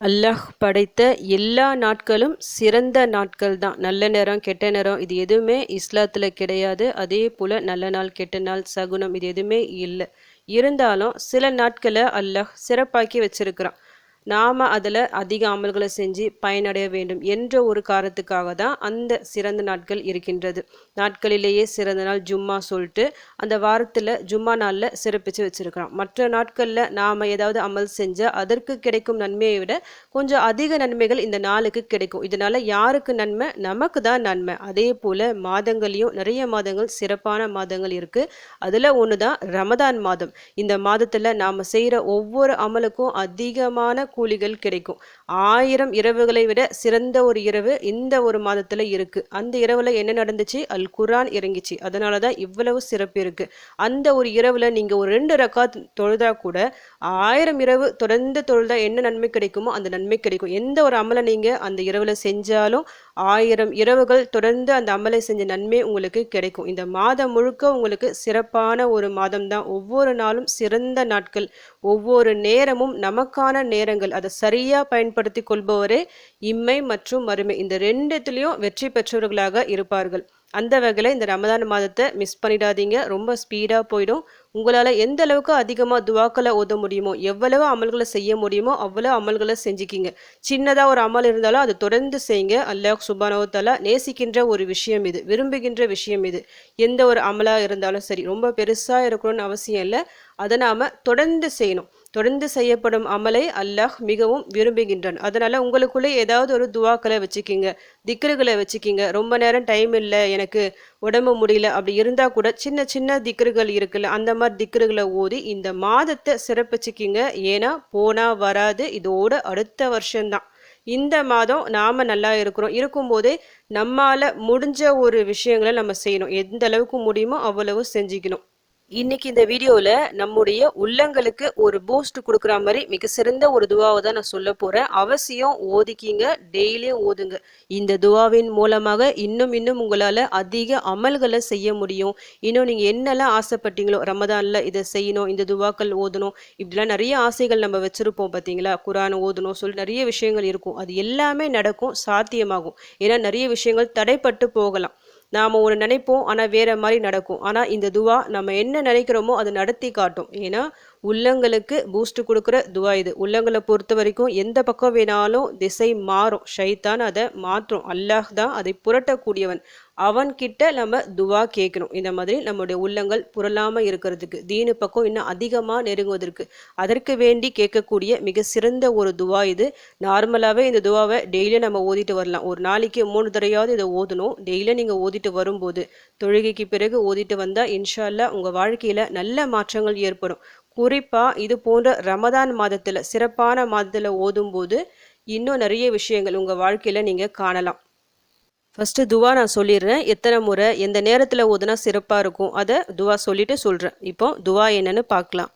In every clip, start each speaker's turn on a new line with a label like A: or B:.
A: அல்லாஹ் படைத்த எல்லா நாட்களும் சிறந்த நாட்கள் தான் நல்ல நேரம் கெட்ட நேரம் இது எதுவுமே இஸ்லாத்தில் கிடையாது. அதே போல் நல்ல நாள் கெட்ட நாள் சகுனம் இது எதுவுமே இல்லை. இருந்தாலும் சில நாட்களை அல்லாஹ் சிறப்பாக்கி வச்சிருக்கிறான். நாம் அதில் அதிக அமல்களை செஞ்சு பயனடைய வேண்டும் என்ற ஒரு காரணத்துக்காக தான் அந்த சிறந்த நாட்கள் இருக்கின்றது. நாட்களிலேயே சிறந்த நாள் ஜும்மா சொல்லிட்டு அந்த வாரத்தில் ஜும்மா நாளில் சிறப்பித்து வச்சுருக்கிறோம். மற்ற நாட்களில் நாம் ஏதாவது அமல் செஞ்சால் அதற்கு கிடைக்கும் நன்மையை விட கொஞ்சம் அதிக நன்மைகள் இந்த நாளுக்கு கிடைக்கும். இதனால் யாருக்கு நன்மை? நமக்கு தான் நன்மை. அதே போல் மாதங்களையும் நிறைய மாதங்கள் சிறப்பான மாதங்கள் இருக்குது அதில் ஒன்று தான் ரமதான் மாதம். இந்த மாதத்தில் நாம் செய்கிற ஒவ்வொரு அமலுக்கும் அதிகமான கூலிகள் கிடைக்கும். ஆயிரம் இரவுகளை விட சிறந்த ஒரு இரவு இந்த ஒரு மாதத்தில் இருக்குது அந்த இரவில் என்ன நடந்துச்சு? அல் குரான் இறங்கிச்சு. அதனால தான் இவ்வளவு சிறப்பு இருக்குது அந்த ஒரு இரவில் நீங்கள் ஒரு ரெண்டு ரக்காத் தொழுதா கூட ஆயிரம் இரவு தொடர்ந்து தொழுதா என்ன நன்மை கிடைக்குமோ அந்த நன்மை கிடைக்கும். எந்த ஒரு அமலை நீங்கள் அந்த இரவில் செஞ்சாலும் ஆயிரம் இரவுகள் தொடர்ந்து அந்த அமலை செஞ்ச நன்மை உங்களுக்கு கிடைக்கும். இந்த மாதம் முழுக்க உங்களுக்கு சிறப்பான ஒரு மாதம் தான் ஒவ்வொரு நாளும் சிறந்த நாட்கள் ஒவ்வொரு நேரமும் நமக்கான நேரங்கள். அதை சரியாக பயன்படுத்தி கொள்பவரே இம்மை மற்றும் மறுமை. இந்த ரெண்டுத்திலையும் வெற்றி பெற்றவர்களாக இருப்பார்கள். அந்த வகையில் இந்த ரமதான் மாதத்தை மிஸ் பண்ணிடாதீங்க. ரொம்ப ஸ்பீடாக போயிடும். உங்களால் எந்த அளவுக்கு அதிகமாக துவாக்களை ஓத முடியுமோ எவ்வளவு அமல்களை செய்ய முடியுமோ அவ்வளோ அமல்களை செஞ்சுக்கிங்க. சின்னதாக ஒரு அமல் இருந்தாலும் அது தொடர்ந்து செய்யுங்க. அல்லாஹ் சுபானவத்தாலா நேசிக்கின்ற ஒரு விஷயம் இது விரும்புகின்ற விஷயம் இது. எந்த ஒரு அமலாக இருந்தாலும் சரி ரொம்ப பெருசாக இருக்கணும்னு அவசியம் இல்லை. அதை நாம் தொடர்ந்து செய்யணும். தொடர்ந்து செய்யப்படும் அமலை அல்லாஹ் மிகவும் விரும்புகின்றான். அதனால் உங்களுக்குள்ளே ஏதாவது ஒரு துவாக்களை வச்சுக்கிங்க திக்ருகளை வச்சுக்கிங்க. ரொம்ப நேரம் டைம் இல்லை எனக்கு உடம்பு முடியல அப்படி இருந்தால் கூட சின்ன சின்ன திக்ருகள் இருக்குல்ல அந்த மாதிரி திக்ருகளை ஓதி இந்த மாதத்தை சிறப்பிச்சுக்கிங்க. ஏன்னா போனால் வராது இதோட அடுத்த வருஷம்தான். இந்த மாதம் நாம் நல்லா இருக்கிறோம். இருக்கும்போதே நம்மால் முடிஞ்ச ஒரு விஷயங்களை நம்ம செய்யணும். எந்த அளவுக்கு முடியுமோ அவ்வளவு செஞ்சுக்கணும். இன்னைக்கு இந்த வீடியோவில் நம்முடைய உள்ளங்களுக்கு ஒரு பூஸ்ட் கொடுக்குற மாதிரி மிக சிறந்த ஒரு துவாவை தான் நான் சொல்ல போகிறேன் அவசியம் ஓதிக்கிங்க டெய்லியும் ஓதுங்க. இந்த துவாவின் மூலமாக இன்னும் இன்னும் உங்களால் அதிக அமல்களை செய்ய முடியும். இன்னும் நீங்கள் என்னெல்லாம் ஆசைப்பட்டீங்களோ ரமதானில் இதை செய்யணும் இந்த துவாக்கள் ஓதணும் இப்படிலாம் நிறைய ஆசைகள் நம்ம வச்சுருப்போம் பார்த்தீங்களா குரான் ஓதணும் சொல்லி நிறைய விஷயங்கள் இருக்கும். அது எல்லாமே நடக்கும் சாத்தியமாகும். ஏன்னா நிறைய விஷயங்கள் தடைப்பட்டு போகலாம். நாம் ஒன்று நினைப்போம் ஆனால் வேற மாதிரி நடக்கும். ஆனால் இந்த துவா நம்ம என்ன நினைக்கிறோமோ அதை நடத்தி காட்டும். ஏன்னா உள்ளங்களுக்கு பூஸ்ட் கொடுக்குற துவா இது. உள்ளங்களை பொறுத்த வரைக்கும் எந்த பக்கம் வேணாலும் திசை மாறும். ஷைத்தான் அதை மாற்றும். அல்லாஹ் தான் அதை புரட்டக்கூடியவன். அவன்கிட்ட நம்ம துவா கேட்கணும். இந்த மாதிரி நம்முடைய உள்ளங்கள் புரளாமல் இருக்கிறதுக்கு தீனு பக்கம் இன்னும் அதிகமாக நெருங்குவதற்கு அதற்கு வேண்டி கேட்கக்கூடிய மிக சிறந்த ஒரு துவா இது. நார்மலாகவே இந்த துவாவை டெய்லியும் நம்ம ஓதிட்டு வரலாம். ஒரு நாளைக்கு மூணு தடையாவது இதை ஓதணும். டெய்லியும் நீங்கள் ஓதிட்டு வரும்போது தொழுகைக்கு பிறகு ஓதிட்டு வந்தால் இன்ஷால்லா உங்கள் வாழ்க்கையில் நல்ல மாற்றங்கள் ஏற்படும். குறிப்பாக இது போன்ற ரமதான் மாதத்தில் சிறப்பான மாதத்தில் ஓதும்போது இன்னும் நிறைய விஷயங்கள் உங்கள் வாழ்க்கையில் நீங்கள் காணலாம். ஃபஸ்ட்டு துவா நான் சொல்லிடுறேன். எத்தனை முறை எந்த நேரத்தில் ஓதுனா சிறப்பாக இருக்கும் அதை துவா சொல்லிட்டு சொல்கிறேன் இப்போ துவா என்னன்னு பார்க்கலாம்.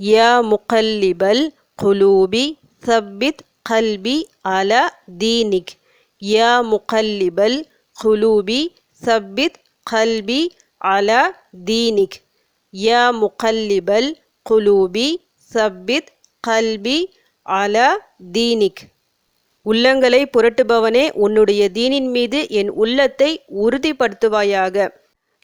A: யா முகல்லிபல் குலூபி சப்பித் கல்பி அல தீனிக். யா முகல்லிபல் குலூபி சப்பித் கல்பி அல தீனிக். யா முகல்லிபல் குலூபி சப்பித் கல்பி அல தீனிக். உள்ளங்களை புரட்டுபவனே உன்னுடைய தீனின் மீது என் உள்ளத்தை உறுதிப்படுத்துவாயாக.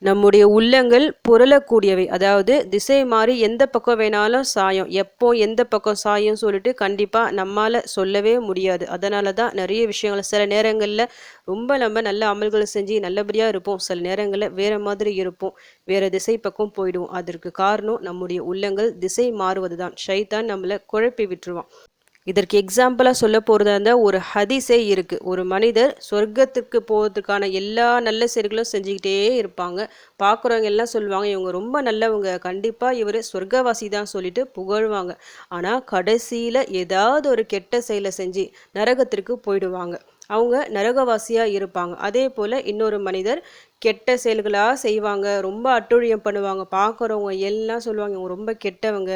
A: நம்முடைய உள்ளங்கள் புரளக்கூடியவை. அதாவது திசை மாறி எந்த பக்கம் வேணாலும் சாயம். எப்போ எந்த பக்கம் சாயம் சொல்லிட்டு கண்டிப்பாக நம்மால் சொல்லவே முடியாது. அதனால தான் நிறைய விஷயங்கள் சில நேரங்களில் ரொம்ப நம்ம நல்ல அமல்களை செஞ்சு நல்லபடியாக இருப்போம். சில நேரங்களில் வேறு மாதிரி இருப்போம். வேறு திசை பக்கம் போயிடுவோம். அதற்கு காரணம் நம்முடைய உள்ளங்கள் திசை மாறுவது தான் ஷைத்தான் நம்மளை குழப்பி விட்டுருவான். இதற்கு எக்ஸாம்பிளாக சொல்ல போகிறதா இருந்தால் ஒரு ஹதிசே இருக்குது ஒரு மனிதர் சொர்க்கத்துக்கு போகிறதுக்கான எல்லா நல்ல செயல்களும் செஞ்சுக்கிட்டே இருப்பாங்க. பார்க்குறவங்க எல்லாம் சொல்லுவாங்க இவங்க ரொம்ப நல்லவங்க. கண்டிப்பாக இவர் சொர்க்கவாசி தான் சொல்லிட்டு புகழ்வாங்க. ஆனால் கடைசியில் ஏதாவது ஒரு கெட்ட செயலை செஞ்சு நரகத்திற்கு போயிடுவாங்க. அவங்க நரகவாசியாக இருப்பாங்க. அதே போல் இன்னொரு மனிதர் கெட்ட செயல்களாக செய்வாங்க. ரொம்ப அட்டுழியம் பண்ணுவாங்க. பார்க்குறவங்க எல்லாம் சொல்லுவாங்க இவங்க ரொம்ப கெட்டவங்க.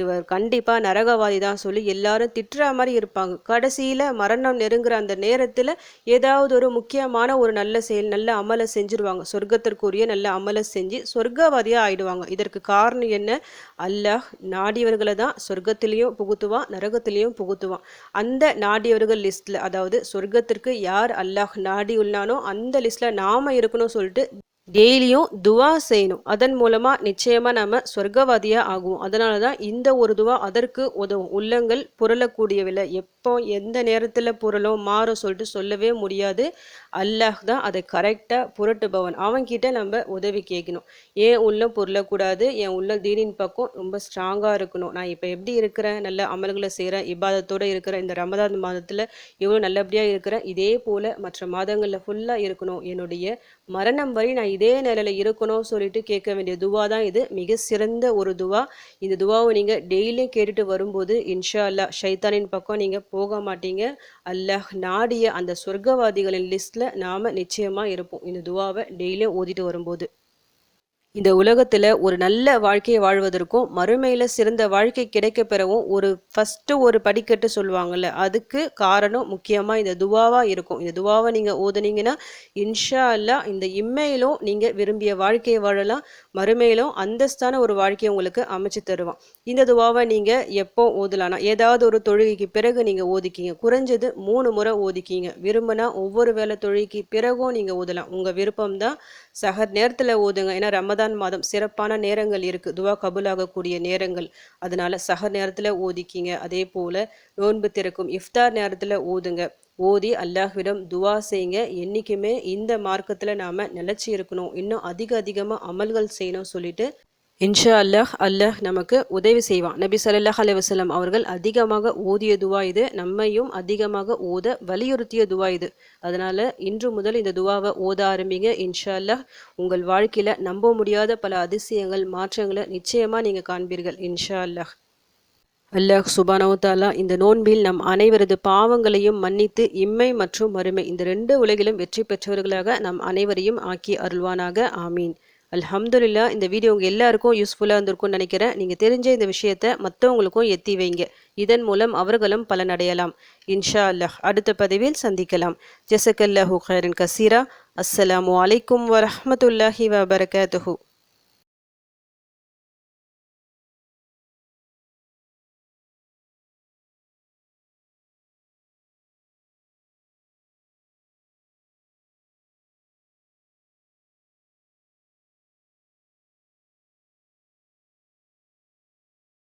A: இவர் கண்டிப்பாக நரகவாதி தான் சொல்லி எல்லாரும் திட்டுற மாதிரி இருப்பாங்க. கடைசியில் மரணம் நெருங்குற அந்த நேரத்தில் ஏதாவது ஒரு முக்கியமான ஒரு நல்ல செயல் நல்ல அமலை செஞ்சுருவாங்க. சொர்க்கத்திற்குரிய நல்ல அமலை செஞ்சு சொர்க்கவாதியாக ஆயிடுவாங்க. இதற்கு காரணம் என்ன? அல்லாஹ் நாடியவர்களை தான் சொர்க்கத்திலையும் புகுத்துவான் நரகத்திலையும் புகுத்துவான். அந்த நாடியவர்கள் லிஸ்ட்டில் அதாவது சொர்க்கத்திற்கு யார் அல்லாஹ் நாடி உள்ளானோ அந்த லிஸ்ட்டில் நாம் இருக்கணும் சொல்லிட்டு டெய்லியும் துவா செய்யணும். அதன் மூலமாக நிச்சயமாக நம்ம சொர்க்கவாதியாக ஆகுவோம். அதனால தான் இந்த ஒரு துவா அதற்கு உதவும். உள்ளங்கள் புரளக்கூடியவில்லை. எப்போ எந்த நேரத்தில் புரளும் மாறும் சொல்லிட்டு சொல்லவே முடியாது. அல்லாஹ் தான் அதை கரெக்டாக புரட்டுபவன். அவன்கிட்ட நம்ம உதவி கேட்கணும். ஏன் உள்ளம் புரளக்கூடாது? என் உள்ள தீனின் பக்கம் ரொம்ப ஸ்ட்ராங்காக இருக்கணும். நான் இப்போ எப்படி இருக்கிறேன்? நல்ல அமல்களை செய்கிறேன் இபாதத்தோடு இருக்கிறேன். இந்த ரமதான் மாதத்தில் இவ்வளோ நல்லபடியாக இருக்கிறேன். இதே போல் மற்ற மாதங்களில் ஃபுல்லாக இருக்கணும். என்னுடைய மரணம் வரை நான் இதே நிலையில் இருக்கணும் சொல்லிட்டு கேட்க வேண்டிய துவா தான் இது. மிக சிறந்த ஒரு துவா. இந்த துவாவை நீங்கள் டெய்லியும் கேட்டுட்டு வரும்போது இன்ஷா அல்லா ஷைத்தானின் பக்கம் நீங்கள் போக மாட்டீங்க. அல்லாஹ் நாடிய அந்த சொர்க்கவாதிகளின் லிஸ்ட்டில் நாம் நிச்சயமாக இருப்போம். இந்த துவாவை டெய்லியும் ஓதிட்டு வரும்போது. இந்த உலகத்தில் ஒரு நல்ல வாழ்க்கையை வாழ்வதற்கும் மறுமையில் சிறந்த வாழ்க்கை கிடைக்க பெறவும் ஒரு ஃபஸ்ட்டு ஒரு படிக்கட்டு சொல்லுவாங்கள்ல அதுக்கு காரணம் முக்கியமாக இந்த துவாவாக இருக்கும். இந்த துவாவை நீங்கள் ஓதுனீங்கன்னா இன்ஷா அல்லா இந்த இம்மையிலும் நீங்கள் விரும்பிய வாழ்க்கையை வாழலாம். மறுமையிலும் அந்தஸ்தான ஒரு வாழ்க்கையை உங்களுக்கு அமைச்சு தருவான். இந்த துவாவை நீங்கள் எப்போ ஓதலாம்னா ஏதாவது ஒரு தொழுகைக்கு பிறகு நீங்கள் ஓதிக்கிங்க. குறைஞ்சது மூணு முறை ஓதிக்கிங்க. விரும்பினா ஒவ்வொரு வேலை தொழுகைக்கு பிறகும் நீங்கள் ஓதலாம். உங்கள் விருப்பம் தான் சஹர் நேரத்தில் ஓதுங்க. ஏன்னா ரமதான் ரமதான் மாதம் சிறப்பான நேரங்கள் இருக்குது துவா கபுலாகக்கூடிய நேரங்கள். அதனால சக நேரத்தில் ஓதிக்கிங்க. அதே போல் நோன்பு திறக்கும் இஃப்தார் நேரத்தில் ஓதுங்க. ஓதி அல்லாஹ்விடம் துவா செய்யுங்க என்றைக்குமே இந்த மார்க்கத்தில் நாம் நிலச்சி இருக்கணும். இன்னும் அதிக அதிகமாக அமல்கள் செய்யணும் சொல்லிட்டு இன்ஷா அல்லாஹ் அல்லாஹ் நமக்கு உதவி செய்வான். நபி சல்லாஹ் அலுவலம் அவர்கள் அதிகமாக ஓதிய துவா இது. நம்மையும் அதிகமாக ஓத வலியுறுத்திய துவா இது. அதனால் இன்று முதல் இந்த துவாவை ஓத ஆரம்பிங்க. இன்ஷா அல்லாஹ் உங்கள் வாழ்க்கையில் நம்ப முடியாத பல அதிசயங்கள் மாற்றங்களை நிச்சயமாக நீங்கள் காண்பீர்கள். இன்ஷா அல்லாஹ். அல்லாஹ் சுபானவுத்தாலா இந்த நோன்பில் நம் அனைவரது பாவங்களையும் மன்னித்து இம்மை மற்றும் மறுமை இந்த ரெண்டு உலகிலும் வெற்றி பெற்றவர்களாக நம் அனைவரையும் ஆக்கி அருள்வானாக. ஆமீன். அல்ஹம்துலில்லா இந்த வீடியோ உங்கள் எல்லாருக்கும் யூஸ்ஃபுல்லாக இருந்திருக்கும்னு நினைக்கிறேன். நீங்கள் தெரிஞ்ச இந்த விஷயத்தை மற்றவங்களுக்கும் எத்தி வைங்க. இதன் மூலம் அவர்களும் பலனடையலாம். இன்ஷா அல்லாஹ் அடுத்த பதிவில் சந்திக்கலாம். ஜசக்கல்லாஹூ ஹேரன் கசீரா. அஸ்ஸலாமு அலைக்கும் வரஹமத்துல்லாஹி வபரகாத்துஹூ.